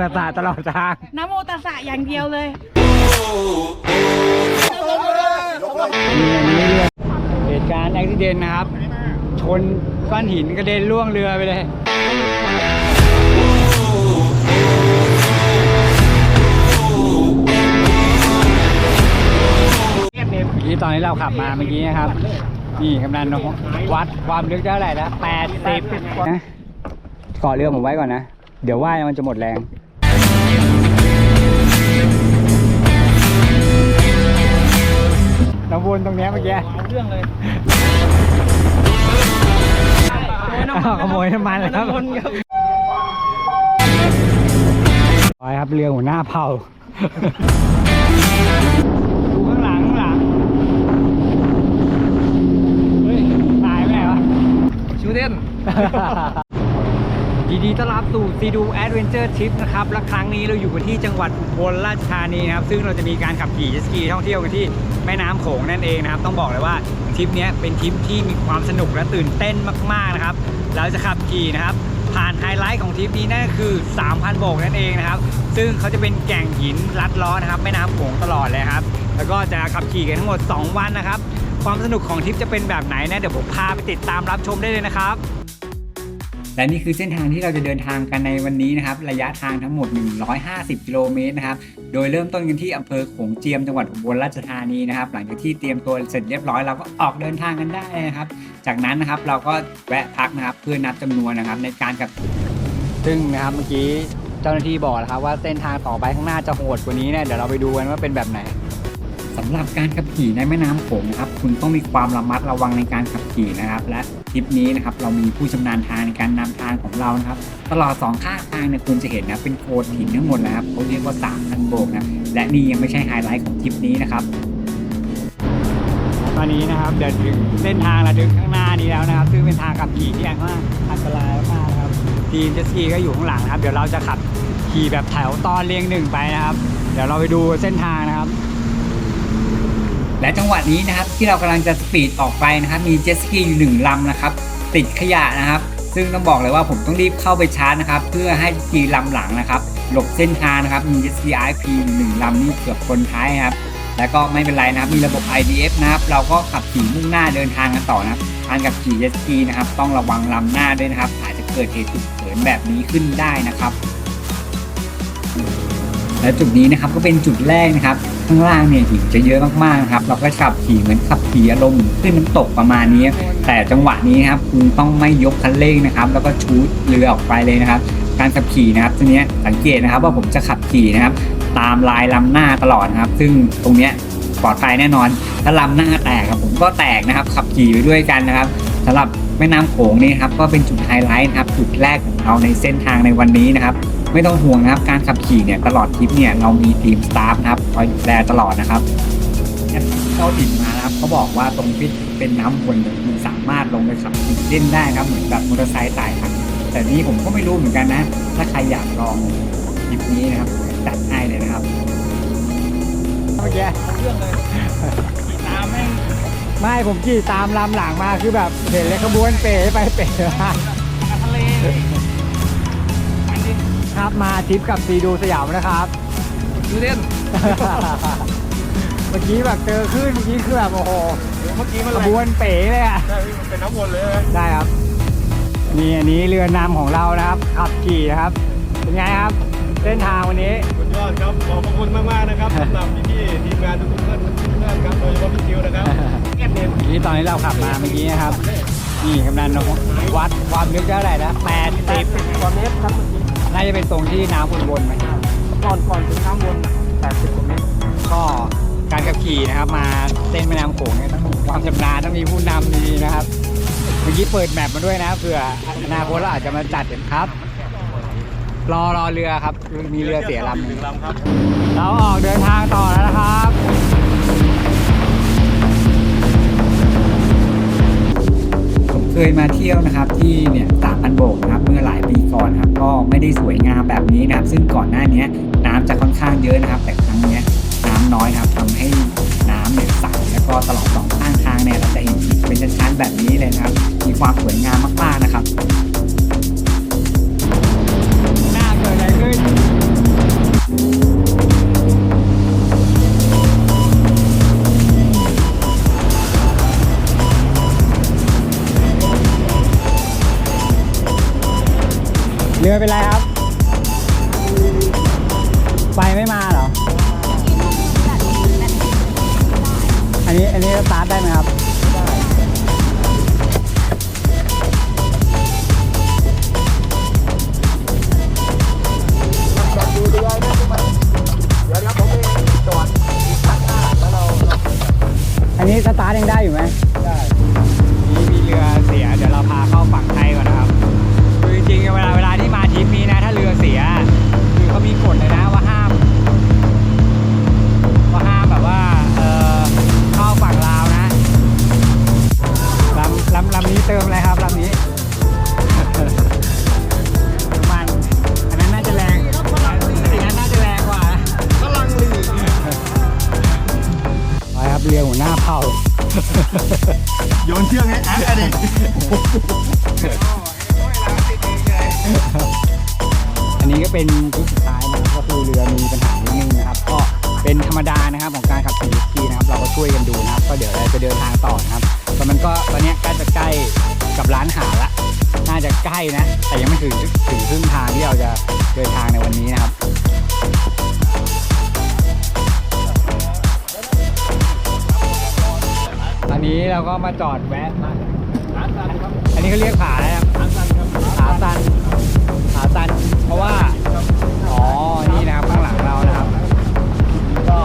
ตัสสะตลอดทางนะโมตัสสะอย่างเดียวเลย เหตุการณ์อุบิเหตุนะครับ ชนก้อนหินกระเด็นล่วงเรือไปเลยเมื่อกี้ตอนที่เราขับมาเมื่อกี้นะครับ นี่กำนันวัดความลึกได้เท่าไหร่นะแปดสิบนะเกาะเรือผมไว้ก่อนนะ เดี๋ยวว่ายมันจะหมดแรง วนตรงเนี้ยเมื่อกี้เรื่องเลยขโมยน้ำมันเลยครับไปครับเรือหัวหน้าเผ่า ดูข้างหลังข้างหลัง เฮ้ย ตายไปไหนวะชิวเด่น ยินดีต้อนรับสู่ซีดูแอดเวนเจอร์ทริปนะครับ และครั้งนี้เราอยู่กันที่จังหวัดอุบลราชธานีนะครับ ซึ่งเราจะมีการขับขี่เจสกีท่องเที่ยวกันที่แม่น้ำโขงนั่นเองนะครับ ต้องบอกเลยว่าทริปนี้เป็นทริปที่มีความสนุกและตื่นเต้นมากๆนะครับ เราจะขับขี่นะครับ ผ่านไฮไลท์ของทริปนี้นั่นก็คือ 3,000โบกนั่นเองนะครับ ซึ่งเขาจะเป็นแก่งหินลัดล้อนะครับ แม่น้ำโขงตลอดเลยครับ แล้วก็จะขับขี่กันทั้งหมด 2 วันนะครับ ความสนุกของทริปจะเป็นแบบไหนนะเดี๋ยวผมพาไปติดตามรับชมได้เลยนะครับ และนี่คือเส้นทางที่เราจะเดินทางกันในวันนี้นะครับ ระยะทางทั้งหมด 150 กิโลเมตรนะครับ โดยเริ่มต้นกันที่อำเภอโขงเจียมจังหวัดอุบลราชธานีนะครับ หลังจากที่เตรียมตัวเสร็จเรียบร้อยเราก็ออกเดินทางกันได้นะครับ จากนั้นนะครับเราก็แวะพักนะครับเพื่อนับจำนวนนะครับในการกับ ซึ่งนะครับเมื่อกี้เจ้าหน้าที่บอกนะครับว่าเส้นทางต่อไปข้างหน้าจะโหดกว่านี้เนี่ยเดี๋ยวเราไปดูกันว่าเป็นแบบไหน สำหรับการขับขี่ในแม่น้ำโขงนะครับคุณต้องมีความระมัดระวังในการขับขี่นะครับ และทริปนี้นะครับเรามีผู้ชำนาญทางในการนำทางของเรานะครับ ตลอดสองข้างทางเนี่ยคุณจะเห็นนะเป็นโคดหินทั้งหมดนะครับเขาเรียกว่า3,000โบกนะและนี่ยังไม่ใช่ไฮไลท์ของทริปนี้นะครับตอนนี้นะครับเดินถึงเส้นทางระดึกข้างหน้านี้แล้วนะครับ ซึ่งเป็นทางขับขี่ที่ค่อนข้างอันตรายมากนะครับทีมเจสกีก็อยู่ข้างหลังนะครับ เดี๋ยวเราจะขับขี่แบบแถวตอนเรียงหนึ่งไปนะครับ เดี๋ยวเราไปดูเส้นทางนะครับ และจังหวะนี้นะครับที่เรากำลังจะสปีดออกไปนะครับมีเจ็ตสกีอยู่หนึ่งลำนะครับติดขยะนะครับ ซึ่งต้องบอกเลยว่าผมต้องรีบเข้าไปชาร์จนะครับเพื่อให้สกีลำหลังนะครับหลบเส้นทางนะครับมีเจ็ตสกี IP อยู่หนึ่งลำนี่เกือบคนท้ายนะครับแล้วก็ไม่เป็นไรนะครับ มีระบบ IDF นะครับ เราก็ขับขี่มุ่งหน้าเดินทางกันต่อนะครับการขับขี่เจ็ตสกีนะครับ ต้องระวังลำหน้าด้วยนะครับ อาจจะเกิดเหตุฉุกเฉินแบบนี้ขึ้นได้นะครับ และจุดนี้นะครับก็เป็นจุดแรกนะครับข้างล่างเนี่ยหินจะเยอะมากๆนะครับเราก็ขับขี่เหมือนขับขี่อารมณ์ขึ้นน้ำตกประมาณนี้ แต่จังหวะนี้นะครับคุณต้องไม่ยกคันเร่งนะครับ แล้วก็ชูดเรือออกไปเลยนะครับ การขับขี่นะครับทีนี้สังเกตนะครับว่าผมจะขับขี่นะครับ ตามลายลำหน้าตลอดนะครับ ซึ่งตรงเนี้ยปลอดภัยแน่นอน ถ้าลำหน้าแตกครับผมก็แตกนะครับ ขับขี่ไปด้วยกันนะครับสำหรับแม่น้ำโขงนี่ครับก็เป็นจุดไฮไลท์นะครับจุดแรกของเราในเส้นทางในวันนี้นะครับ ไม่ต้องห่วงนะครับ การขับขี่เนี่ยตลอดทริปเนี่ยเรามีทีมสตาฟนะครับคอยดูแลตลอดนะครับเจ้าถิ่นมานะครับเขาบอกว่าตรงที่เป็นน้ำวนเนี่ยคุณสามารถลงไปขับขี่เล่นได้นะครับเหมือนแบบมอเตอร์ไซค์ไต่ทางแต่นี้ผมก็ไม่รู้เหมือนกันนะ ถ้าใครอยากลองทริปนี้นะครับจัดให้เลยนะครับเมื่อกี้เรื่องเลยขี่ตามแม่งไม่ผมขี่ตามลำหลังมาคือแบบเห็นเลยขบวนเป๋ไปเป๋มาทะเลอั นนี้ครับ มาทริปกับซีดูสยามนะครับชิวเด่น เมื่อกี้แบบเจอขึ้นเมื่อกี้คือแบบโอ้โหเมื่อกี้มันขบวนเป๋เลยอะใช่มันเป็นน้ำวนเลยไหมได้ครับนี่อันนี้เรือนำของเรานะครับ ขับขี่นะครับเป็นไงครับ เส้นทางวันนี้สุดยอดครับขอบพระคุณมากๆนะครับสำหรับพี่ๆทีมงานทุกๆท่านทุกท่านครับโดยเฉพาะพี่คิวนะครับแอบเด่นนี่ตอนนี้เราขับมาเมื่อกี้นะครับนี่กำนันวัดความลึกเท่าไหร่นะแปดสิบกว่าเมตรครับเมื่อกี้ น่าจะเป็นตรงที่น้ำวนๆไหมก่อนก่อนถึงน้ำวน80กว่าเมตรก็การขับขี่นะครับ มาเส้นแม่น้ำโขงเนี่ยต้องมีความชำนาญต้องมีผู้นำดีๆนะครับเมื่อกี้เปิดแมปมาด้วยนะเผื่ออนาคตเราอาจจะมาจัดกันครับ รอรอเรือครับ มีเรือเสียลำหหนึ่นึ่งงลำครับเราออกเดินทางต่อแล้วนะครับ ยมาเที่ยวนะครับที่เนี่ยสามพันโบกนะครับเมื่อหลายปีก่อนครับก็ไม่ได้สวยงามแบบนี้นะครับ ซึ่งก่อนหน้านี้น้ำจะค่อนข้างเยอะนะครับ แต่ครั้งนี้น้ำน้อยครับทำให้น้ำเนี่ยใสแล้วก็ตลอดสองข้างทางเนี่ยเราจะเห็นหินเป็นชั้นๆแบบนี้เลยนะครับ มีความสวยงามมากๆนะครับ หน้าเกิดอะไรขึ้น เรือเป็นไรครับไฟไม่มาเหรอ อันนี้อันนี้สตาร์ทได้ไหมครับ ล้นะ แต่ยังไม่ถึงถึงครึ่งทางที่เราจะเดินทางในวันนี้นะครับตอนนี้เราก็มาจอดแวะร้านตันครับอันนี้เขาเรียกผาอะไรครับร้านตันครับขาตันขาตัน เพราะว่า อ๋อ นี่นะครับข้างหลังเรานะครับ ก็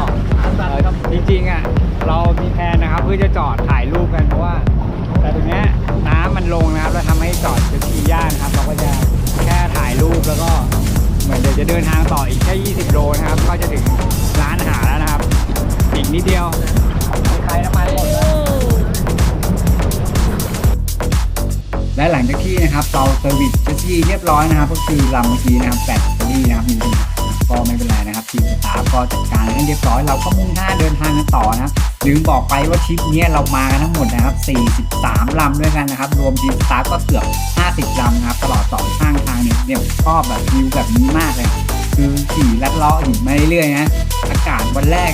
เอ่อจริงๆอะ เรามีแผนนะครับ เพื่อจะจอดถ่ายรูปกันเพราะว่า มันลงนะครับแล้วทำให้จอดจะขี่ยานครับ เราก็จะแค่ถ่ายรูปแล้วก็เหมือนเดี๋ยวจะเดินทางต่ออีกแค่ 20 โลนะครับ ก็จะถึงร้านอาหารแล้วนะครับ อีกนิดเดียวใครน้ำมันหมดและหลังจากที่นะครับเราเซอร์วิสเจสซี่เรียบร้อยนะครับ ก็คือลำเมื่อกี้นะครับแบตเตอรี่นะครับมี ก็ไม่เป็นไรนะครับทีมสตาฟก็จัดการให้เรียบร้อย เราก็มุ่งหน้าเดินทางกันต่อนะครับลืมบอกไปว่าทริปนี้เรามากันทั้งหมดนะครับ 43 ลำด้วยกันนะครับ รวมทีมสตาฟก็เกือบ 50 ลำนะครับ ตลอดสองข้างทางเนี่ยเนี่ยชอบแบบวิวแบบนี้มากเลย คือขี่ลัดเลาะหินมาเรื่อยนะ อากาศวันแรก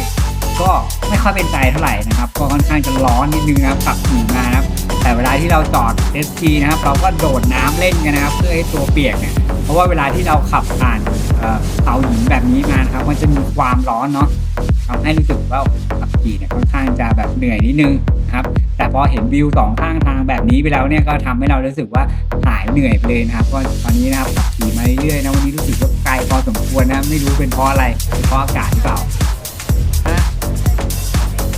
ก็ไม่ค่อยเป็นใจเท่าไหร่นะครับ ก็ค่อนข้างจะร้อนนิดนึงนะครับขับขี่มานะครับ แต่เวลาที่เราจอดเอสกีนะครับ เราก็โดดน้ำเล่นกันนะครับ เพื่อให้ตัวเปียกเนี่ย เพราะว่าเวลาที่เราขับผ่าน เอ่อเตาหินแบบนี้มานะครับ มันจะมีความร้อนเนาะทำให้รู้สึกว่าขับขี่เนี่ยค่อนข้างจะแบบเหนื่อยนิดนึงนะครับ แต่พอเห็นวิวสองข้างทางแบบนี้ไปแล้วเนี่ยก็ทำให้เรารู้สึกว่าหายเหนื่อยไปเลยนะครับก็ตอนนี้นะครับขับขี่มาเรื่อยๆนะวันนี้รู้สึกว่าไกลพอสมควรนะไม่รู้เป็นเพราะอะไรเป็นเพราะอากาศหรือเปล่า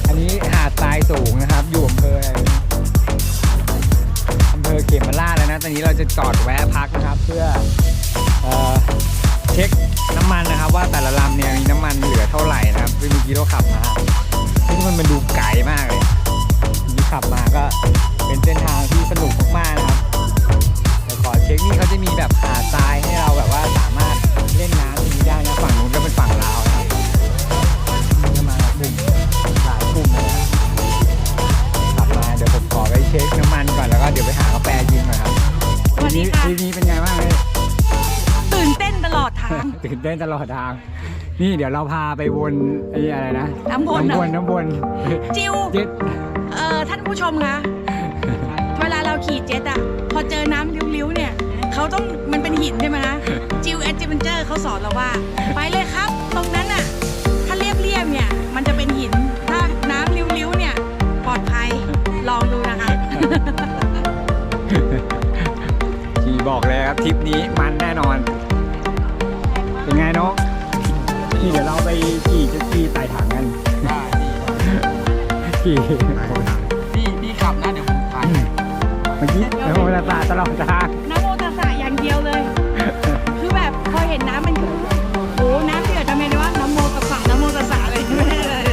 อันนี้หาดทรายสูงนะครับอยู่อำเภออะไรอำเภอเขมราชแล้วนะตอนนี้เราจะจอดแวะพักนะครับ เพื่อ เช็คน้ำมันนะครับ ว่าแต่ละลำเนี่ยมีน้ำมันเหลือเท่าไหร่นะครับซึ่งเมื่อกี้เราขับมาซึ่งมันมันดูไกลมากเลยนี่ขับมาก็เป็นเส้นทางที่สนุกมากๆนะครับแต่ขอเช็คนี่เขาจะมีแบบหาดทรายให้เราแบบว่าสามารถเล่นน้ำตรงนี้ได้นะฝั่งนู้นก็เป็นฝั่งลาวนะครับจะมากลุ่มหลายกลุ่มเลยนะขับมาเดี๋ยวผมขอไปเช็คน้ำมันก่อนแล้วก็เดี๋ยวไปหากาแฟกินก่อนครับสวัสดีค่ะทีนี้เป็นไงบ้างเลยตื่นเต้นต ลอดทาง ตื่นเต้นตลอดทาง นี่เดี๋ยวเราพาไปวนไอ้อะไรนะน้ำวนเหรน้ำวอนน้ำวนจิวเจ็ดเอ่อท่านผู้ชมคะเวลาเราขี่เจ็ตอะพอเจอน้ำลิ้วๆเนี่ยเขาต้องมันเป็นหินใช่ไหมคะจิวแอดเจเวนเจอร์เขาสอนเราว่า ไปเลยครับ ตรงนั้นอะถ้าเรียบๆเนี่ย มันจะเป็นหิน ถ้าน้ำลิ้วๆเนี่ยปลอดภัยลองดูนะคะ ขี่บอกเลยครับทริปนี้มันแน่นอน เป็นไงน้องนี่เดี๋ยวเราไปขี่เจ็ตสกีไต่ถังกันขี่พี่พี่ขับนะเดี๋ยวผมถ่ายเมื่อกี้แล้วเวลาตาตลอดทางน้ำโมตัสสะอย่างเดียวเลย คือแบบพอเห็นน้ำมันโอ้น้ำเดือดทำไมนะว่าน้ำโมตัสสะน้ำโมตัสสะอะไรไม่ได้เลย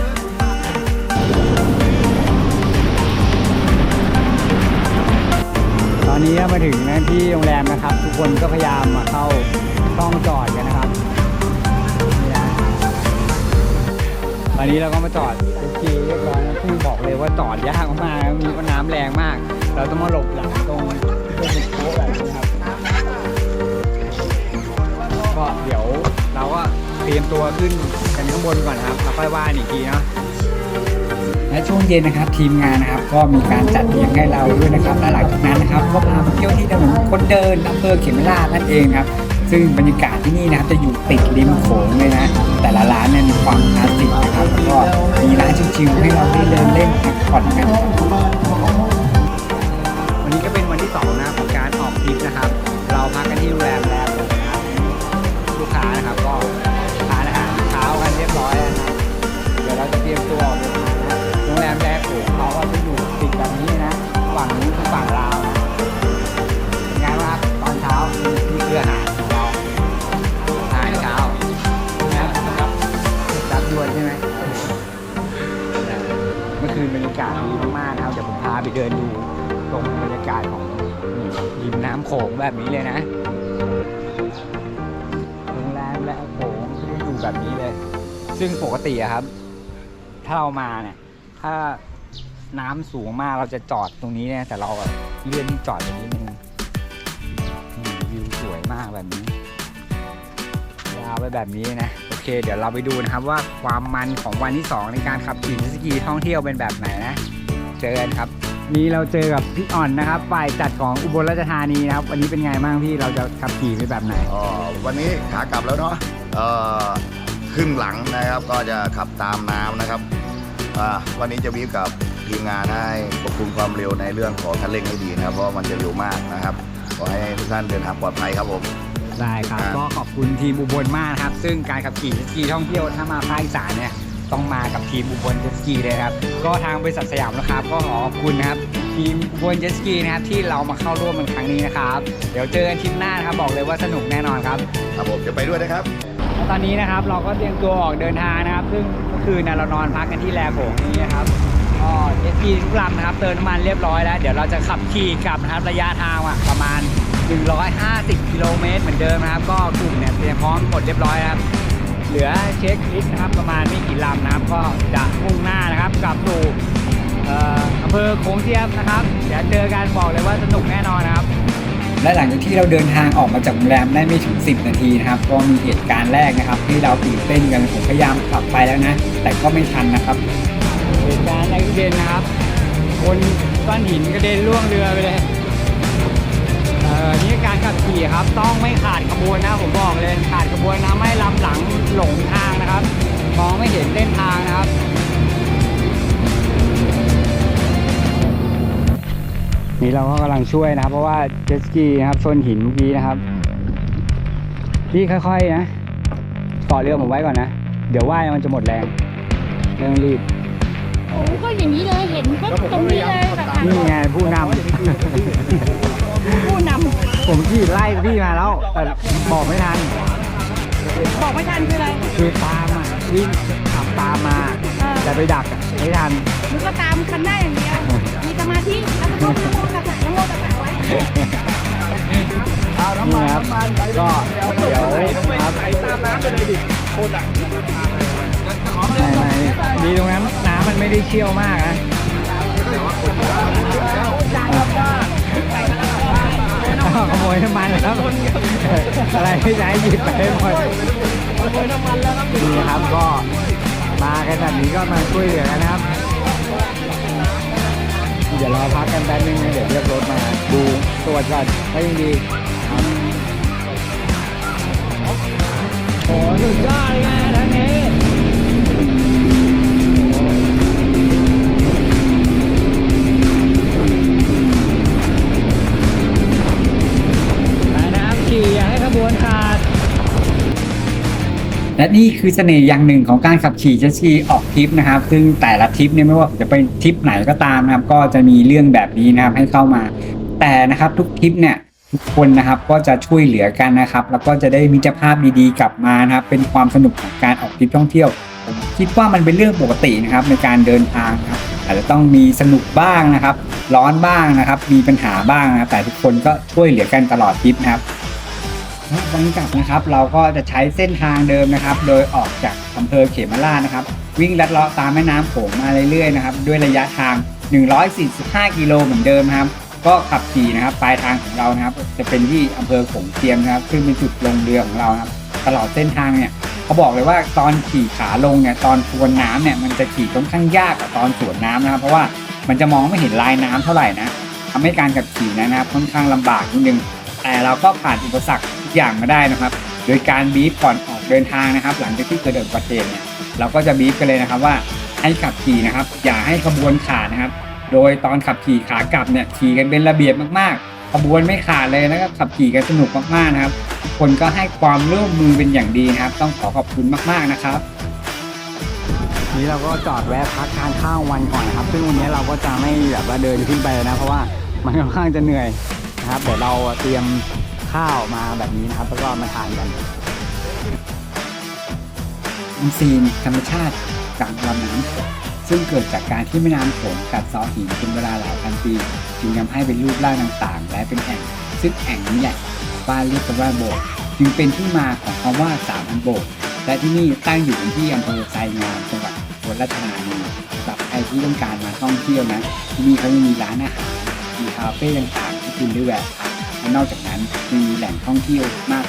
ตอนนี้ก็มาถึงนะที่โรงแรมนะครับ ทุกคนก็พยายามมาเข้าช่องจอดกันนะครับ ตอนนี้เราก็มาจอดเจ็ตสกีเรียบร้อยนะคือบอกเลยว่าจอดยากมากมีว่าน้ำแรงมาก เราต้องมาหลบหลังตรงตรงโค้งแบบนี้ครับก็เดี๋ยวเราก็เตรียมตัวขึ้นกันข้างบนก่อนครับแล้วค่อยว่าอีกทีเนาะและช่วงเย็นนะครับทีมงานนะครับ ก็มีการจัดเลี้ยงให้เราด้วยนะครับและหลังจากนั้นนะครับก็พามาเที่ยวที่ถนนคนเดินอำเภอเขมราชนั่นเองครับ ซึ่งบรรยากาศที่นี่นะครับจะอยู่ติดริมโขงเลยนะ แต่ละร้านเนี่ยมีความคลาสสิกนะครับแล้วก็มีร้านชิวๆให้เราได้เดินเล่นพักผ่อนกันวันนี้ก็เป็นวันที่สองนะของการออกทริปนะครับ เราพักกันที่โรงแรมแล้วนะครับลูกค้านะครับก็ทานอาหารเช้ากันเรียบร้อยแล้วนะเดี๋ยวเราจะเตรียมตัว น้ำโขงแบบนี้เลยนะโรงแรมและโขงก็จะอยู่แบบนี้เลย ซึ่งปกติอะครับ ถ้าเรามาเนี่ย ถ้าน้ำสูงมากเราจะจอดตรงนี้เนี่ยแต่เราแบบเลื่อนจอดตรงนี้นึงวิวสวยมากแบบนี้ยาวไปแบบนี้นะโอเค เดี๋ยวเราไปดูนะครับว่าความมันของวันที่ 2 ในการขับขี่สกีท่องเที่ยวเป็นแบบไหนนะ เจอกันครับ นี่เราเจอกับพี่อ่อนนะครับฝ่ายจัดของอุบลราชธานีนะครับ วันนี้เป็นไงบ้างพี่เราจะขับขี่ไปแบบไหน อ๋อวันนี้ขากลับแล้วเนาะเอ่อขึ้นหลังนะครับก็จะขับตามน้ำนะครับอ่าวันนี้จะวิวกับทีมงานให้ควบคุมความเร็วในเรื่องของคันเร่งให้ดีนะครับ เพราะว่ามันจะเร็วมากนะครับขอให้ทุกท่านเดินทางปลอดภัยครับผม ได้ครับ ครับ ก็ขอบคุณทีมอุบลมากนะครับ ซึ่งการขับขี่เจ็ตสกีท่องเที่ยวถ้ามาภาคอีสานเนี่ย ต้องมากับทีมอุบลเจ็ตสกีเลยครับ ก็ทางบริษัทสยามนะครับก็ขอขอบคุณนะครับ ทีมอุบลเจ็ตสกีนะครับที่เรามาเข้าร่วมในครั้งนี้นะครับ เดี๋ยวเจอกันทริปหน้านะครับบอกเลยว่าสนุกแน่นอนครับครับผมจะไปด้วยนะครับแล้วตอนนี้นะครับเราก็เตรียมตัวออกเดินทางนะครับ ซึ่งเมื่อคืนเนยเรานอนพักกันที่แลโขงนี้นะครับก็เจ็ตสกีทุกลำนะครับเติมน้ำมันเรียบร้อยแล้ว เดี๋ยวเราจะขับขี่กลับนะครับระยะทางอะประมาณ 150 กิโลเมตรเหมือนเดิมนะครับ ก็กลุ่มเนี่ยเตรียมพร้อมหมดเรียบร้อยนะครับ เหลือเช็คลิสต์นะครับประมาณไม่กี่ลำนะครับ ก็จะมุ่งหน้านะครับกลับสู่เอ่ออำเภอโขงเจียมนะครับเดี๋ยวเจอกันบอกเลยว่าสนุกแน่นอนนะครับ และหลังจากที่เราเดินทางออกมาจากโรงแรมได้ไม่ถึง 10 นาทีนะครับ ก็มีเหตุการณ์แรกนะครับ ที่เราตื่นเต้นกันผมพยายามขับไปแล้วนะ แต่ก็ไม่ทันนะครับเหตุการณ์แรกเด่นนะครับ คนก้อนหินกระเด็นล่วงเรือไปเลยเอ่อนี่การขับขี่ครับต้องไม่ขาดขบวนนะผมบอกเลยขาดขบวนนะไม่ลำหลังหลงทางนะครับมองไม่เห็นเส้นทางนะครับนี่เราก็กำลังช่วยนะครับ เพราะว่าเจ็ตสกีนะครับโซนหินเมื่อกี้นะครับพี่ค่อยๆนะต่อเรือผมไว้ก่อนนะ เดี๋ยวว่ายมันจะหมดแรงเรื่องรีบโอ้ก็อย่างนี้เลยเห็นก็ตรงนี้เลยแบบนี่ไงผู้น ผู้นำผมขี่ไล่พี่มาแล้วแต่บอกไม่ทันำบอกไม่ทันคืออะไร คือตามอะวิ่งขับตามมา เออ แต่ไปดักอะไม่ทัน มึงก็ตามคันหน้าอย่างเดียว มีสมาธิแล้วก็ต้องนั่งโมตัสสะนั่งโมตัสสะไว้ นี่ครับ ก็เดี๋ยวครับไม่ไม่ดีตรงนั้นน้ำมันไม่ได้เชี่ยวมากนะ ขโมยน้ำมันครับ อะไรไม่ใช้หยิบไปหมดนี่ครับก็มากันแบบนี้ก็มาช่วยเหลือกันนะครับ เดี๋ยวรอพักกันแป๊บนึงนะเดี๋ยวเรียกรถมาดูตรวจก่อนถ้ายังดีครับโอ้สุดยอดเลยนะทั้งนี้ และนี่คือเสน่ห์อย่างหนึ่งของการขับขี่เจ็ตสกีออกทริปนะครับ ซึ่งแต่ละทริปเนี่ยไม่ว่าจะเป็นทริปไหนก็ตามนะครับ ก็จะมีเรื่องแบบนี้นะครับให้เข้ามา แต่นะครับทุกทริปเนี่ยทุกคนนะครับก็จะช่วยเหลือกันนะครับ แล้วก็จะได้มิตรภาพดีๆ กลับมานะครับ เป็นความสนุกของการออกทริปท่องเที่ยวผมคิดว่ามันเป็นเรื่องปกตินะครับในการเดินทางครับอาจจะต้องมีสนุกบ้างนะครับ ร้อนบ้างนะครับ มีปัญหาบ้างนะครับแต่ทุกคนก็ช่วยเหลือกันตลอดทริปนะครับ วันกลับนะครับ เราก็จะใช้เส้นทางเดิมนะครับ โดยออกจากอำเภอเขมราชนะครับ วิ่งลัดเลาะตามแม่น้ำโขงมาเรื่อยๆนะครับ ด้วยระยะทาง 145 กิโลเหมือนเดิมครับ ก็ขับขี่นะครับปลายทางของเรานะครับ จะเป็นที่อำเภอโขงเจียมนะครับ ซึ่งเป็นจุดลงเรือของเราครับ ตลอดเส้นทางเนี่ยเขาบอกเลยว่าตอนขี่ขาลงเนี่ยตอนทวนน้ำเนี่ยมันจะขี่ค่อนข้างยากกว่าตอนสวนน้ำนะครับ เพราะว่ามันจะมองไม่เห็นลายน้ำเท่าไหร่นะทำให้การขับขี่นะครับค่อนข้างลำบากนิดนึงแต่เราก็ผ่านอุปสรรค อย่างมาได้นะครับ โดยการบีฟก่อนออกเดินทางนะครับ หลังจากที่เกิดอุบัติเหตุเนี่ยเราก็จะบีฟกันเลยนะครับว่าให้ขับขี่นะครับ อย่าให้ขบวนขาดนะครับ โดยตอนขับขี่ขากลับเนี่ยขี่กันเป็นระเบียบมากๆ ขบวนไม่ขาดเลยนะครับขับขี่กันสนุกมากๆนะครับคนก็ให้ความร่วมมือเป็นอย่างดีนะครับ ต้องขอขอบคุณมากๆนะครับนี้เราก็จอดแวะพักทานข้าววันก่อนนะครับ ซึ่งวันนี้เราก็จะไม่แบบว่าเดินขึ้นไปเลยนะ เพราะว่ามันค่อนข้างจะเหนื่อยนะครับเดี๋ยวเราเตรียม ข้าวมาแบบนี้นะครับ แล้วก็มาทานกันอินซีนธรรมชาติกลางลำน้ำโขงซึ่งเกิดจากการที่แม่น้ำโขงกัดเซาะหินเป็นเวลาหลายพันปี จึงทำให้เป็นรูปร่างต่างๆ และเป็นแอ่งซึ่งแอ่งนี้แหละบ้านเรียกกันว่าโบกจึงเป็นที่มาของคำว่าสามพันโบกและที่นี่ตั้งอยู่ที่อำเภอไซงามจังหวัดอุราชธานีสำหรับใครที่ต้องการมาท่องเที่ยวนะที่นี่เขายังมีร้านอาหารมีคาเฟ่ต่างๆที่คุณได้แวะพักและ นอกจากนั้นมีแหล่งท่องเที่ยวมาก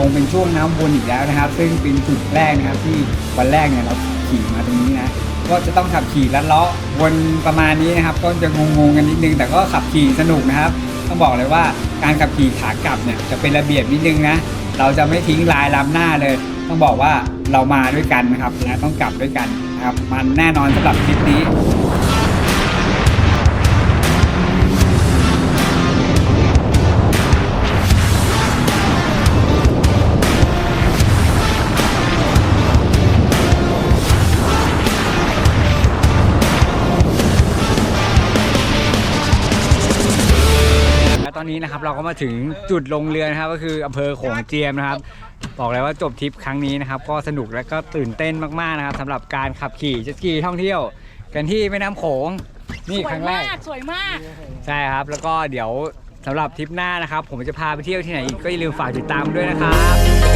รงเป็นช่วงน้ำวนอีกแล้วนะครับ ซึ่งเป็นจุดแรกนะครับที่วันแรกเนี่ยเราขี่มาตรงนี้นะ ก็จะต้องขับขี่ลัดเลาะวนประมาณนี้นะครับ ก็จะงงๆกันนิดนึง แต่ก็ขับขี่สนุกนะครับ ต้องบอกเลยว่าการขับขี่ขากลับเนี่ยจะเป็นระเบียบนิดนึงนะ เราจะไม่ทิ้งลายล้ำหน้าเลย ต้องบอกว่าเรามาด้วยกันนะครับและต้องกลับด้วยกันนะครับ มันแน่นอนสำหรับทริปนี้ นนี้นะครับเราก็มาถึงจุดลงเรือนะครับ ก็คืออำเภอโขงเจียมนะครับ บอกเลยว่าจบทริปครั้งนี้นะครับ ก็สนุกและก็ตื่นเต้นมากๆนะครับสำหรับการขับขี่เจ็ตสกีท่องเที่ยว กันที่แม่น้ำโขงนี่สวคยรั้งแรมากกสวยมาก ใช่ครับ แล้วก็เดี๋ยวสำหรับทริปหน้านะครับ ผมจะพาไปเที่ยวที่ไหนอีกก็อย่าลืมฝากติดตามด้วยนะครับ